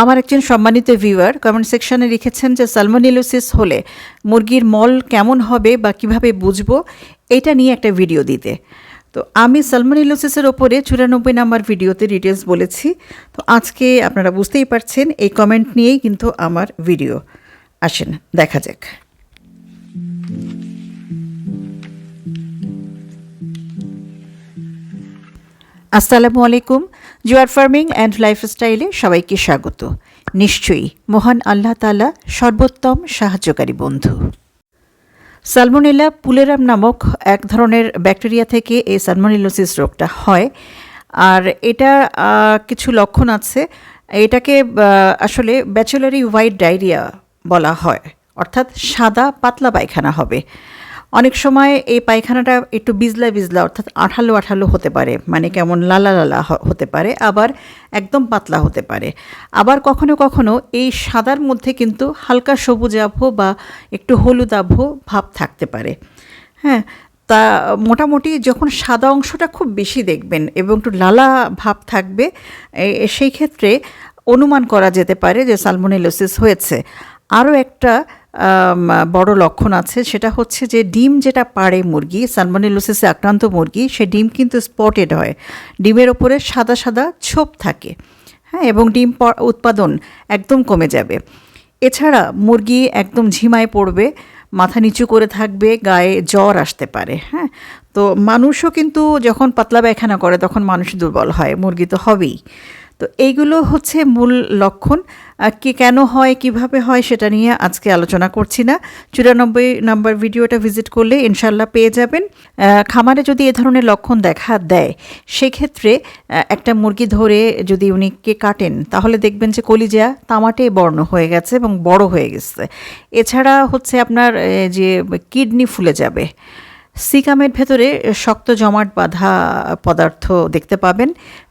আমার একজন সম্মানিত ভিউয়ার কমেন্ট সেকশনে লিখেছেন যে, সালমোনিলোসিস হলে মুরগির মল কেমন হবে বা কীভাবে বুঝব, এটা নিয়ে একটা ভিডিও দিতে। তো আমি সালমোনিলোসিসের ওপরে চুরানব্বই নাম্বার ভিডিওতে ডিটেলস বলেছি। তো আজকে আপনারা বুঝতেই পারছেন, এই কমেন্ট নিয়েই কিন্তু আমার ভিডিও আসেন, দেখা যাক। আসসালামু আলাইকুম। জুয়ার ফার্মিং অ্যান্ড লাইফস্টাইলে সবাইকে স্বাগত। নিশ্চয়ই মহান আল্লাহ তালা সর্বোত্তম সাহায্যকারী বন্ধু। সালমোনেলা পুলেরাম নামক এক ধরনের ব্যাকটেরিয়া থেকে এই সালমোনেলোসিস রোগটা হয়। আর এটা কিছু লক্ষণ আছে। এটাকে আসলে ব্যাচেলারি হোয়াইট ডায়রিয়া বলা হয়। অর্থাৎ সাদা পাতলা পায়খানা হবে। অনেক সময় এই পায়খানাটা একটু বিজলা বিজলা, অর্থাৎ আঠালো আঠালো হতে পারে। মানে কেমন লালা লালা হতে পারে, আবার একদম পাতলা হতে পারে। আবার কখনো কখনো এই সাদার মধ্যে কিন্তু হালকা সবুজ সবুজাভ বা একটু হলুদাভ ভাব থাকতে পারে। হ্যাঁ তা মোটামুটি যখন সাদা অংশটা খুব বেশি দেখবেন এবং একটু লালা ভাব থাকবে সেই ক্ষেত্রে অনুমান করা যেতে পারে যে সালমোনেলোসিস হয়েছে। আরও একটা বড় লক্ষণ আছে, সেটা হচ্ছে যে ডিম যেটা পাড়ে মুরগি, সালমোনেলোসিসে আক্রান্ত মুরগি, সে ডিম কিন্তু স্পটেড হয়। ডিমের ওপরে সাদা সাদা ছোপ থাকে হ্যাঁ এবং ডিম উৎপাদন একদম কমে যাবে। এছাড়া মুরগি একদম ঝিমায় পড়বে, মাথা নিচু করে থাকবে, গায়ে জ্বর আসতে পারে হ্যাঁ। তো মানুষও কিন্তু যখন পাতলা পায়খানা করে, তখন মানুষ দুর্বল হয়, মুরগি তো হবেই। তো এইগুলো হচ্ছে মূল লক্ষণ। কি কেন হয়, কীভাবে হয় সেটা নিয়ে আজকে আলোচনা করছি না। চুরানব্বই নাম্বার ভিডিওটা ভিজিট করলে ইনশাল্লাহ পেয়ে যাবেন। খামারে যদি এ ধরনের লক্ষণ দেখা দেয়, সেক্ষেত্রে একটা মুরগি ধরে যদি উনি কে কাটেন, তাহলে দেখবেন যে কলিজা তামাটে বর্ণ হয়ে গেছে এবং বড় হয়ে গেছে। এছাড়া হচ্ছে আপনার যে কিডনি ফুলে যাবে সিকামের ভেতরে শক্ত জমাট বাঁধা পদার্থ দেখতে পাবেন।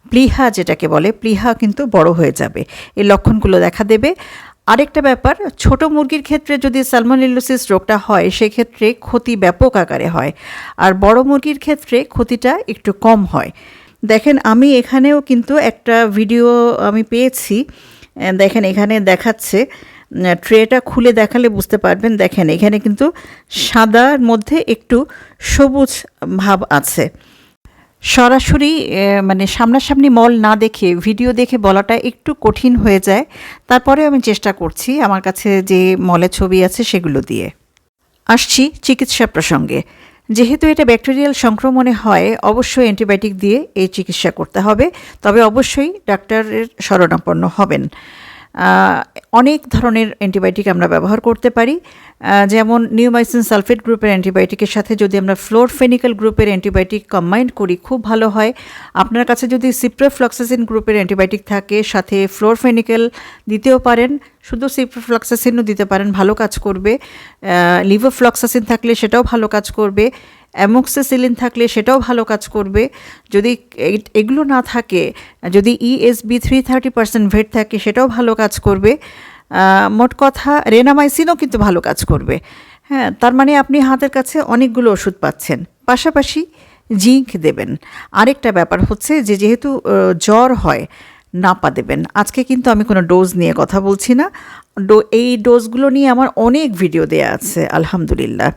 প্লিহা যেটাকে বলে, প্লিহা কিন্তু বড় হয়ে যাবে। এই লক্ষণগুলো দেখা দেবে। আরেকটা ব্যাপার, ছোট মুরগির ক্ষেত্রে যদি সালমোনেলোসিস রোগটা হয়, সেক্ষেত্রে ক্ষতি ব্যাপক আকারে হয়। আর বড় মুরগির ক্ষেত্রে ক্ষতিটা একটু কম হয়। দেখেন, আমি এখানেও কিন্তু একটা ভিডিও আমি পেয়েছি। দেখেন, এখানে দেখাচ্ছে ট্রেটা খুলে দেখালে বুঝতে পারবেন। দেখেন, এখানে কিন্তু সাদার মধ্যে একটু সবুজ ভাব আছে। সরাসরি মানে সামনাসামনি মল না দেখে ভিডিও দেখে বলাটা একটু কঠিন হয়ে যায়। তারপরে আমি চেষ্টা করছি আমার কাছে যে মলের ছবি আছে সেগুলো দিয়ে। আসছি চিকিৎসা প্রসঙ্গে। যেহেতু এটা ব্যাকটেরিয়াল সংক্রমণে হয়, অবশ্যই অ্যান্টিবায়োটিক দিয়ে এই চিকিৎসা করতে হবে। তবে অবশ্যই ডাক্তারের শরণাপন্ন হবেন। অনেক ধরনের অ্যান্টিবায়োটিক আমরা ব্যবহার করতে পারি। যেমন নিউমাইসিন সালফেট গ্রুপের অ্যান্টিবায়োটিকের সাথে যদি আমরা ফ্লোরফেনিক্যাল গ্রুপের অ্যান্টিবায়োটিক কম্বাইন্ড করি, খুব ভালো হয়। আপনার কাছে যদি সিপ্রোফ্লক্সাসিন গ্রুপের অ্যান্টিবায়োটিক থাকে, সাথে ফ্লোরফেনিক্যাল দিতেও পারেন, শুধু সিপ্রোফ্লক্সাসিনও দিতে পারেন, ভালো কাজ করবে। লিভোফ্লক্সাসিন থাকলে সেটাও ভালো কাজ করবে। অ্যামোক্সিসিলিন থাকলে সেটাও ভালো কাজ করবে। যদি এগুলো না থাকে, যদি ESB three thirty percent VAT থাকে, সেটাও ভালো কাজ করবে। মোট কথা, রেনামাইসিনও কিন্তু ভালো কাজ করবে। হ্যাঁ তার মানে আপনি হাতের কাছে অনেকগুলো ওষুধ পাচ্ছেন। পাশাপাশি জিঙ্ক দেবেন। আরেকটা ব্যাপার হচ্ছে যে, যেহেতু জ্বর হয়, নাপা দেবেন। আজকে কিন্তু আমি কোনো ডোজ নিয়ে কথা বলছি না। ডো, এই ডোজগুলো নিয়ে আমার অনেক ভিডিও দেয়া আছে, আলহামদুলিল্লাহ।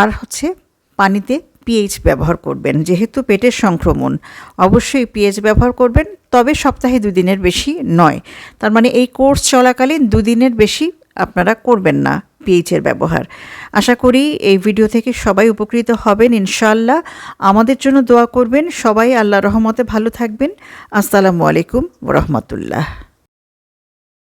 আর হচ্ছে পানিতে পিএইচ ব্যবহার করবেন, যেহেতু পেটের সংক্রমণ। অবশ্যই পিএইচ ব্যবহার করবেন, তবে সপ্তাহে দুদিনের বেশি নয়। তার মানে এই কোর্স চলাকালীন দুদিনের বেশি আপনারা করবেন না পিএইচের ব্যবহার। আশা করি এই ভিডিও থেকে সবাই উপকৃত হবেন ইনশাল্লাহ আমাদের জন্য দোয়া করবেন, সবাই আল্লাহ রহমতে ভালো থাকবেন। আসসালামু আলাইকুম রহমতুল্লাহ।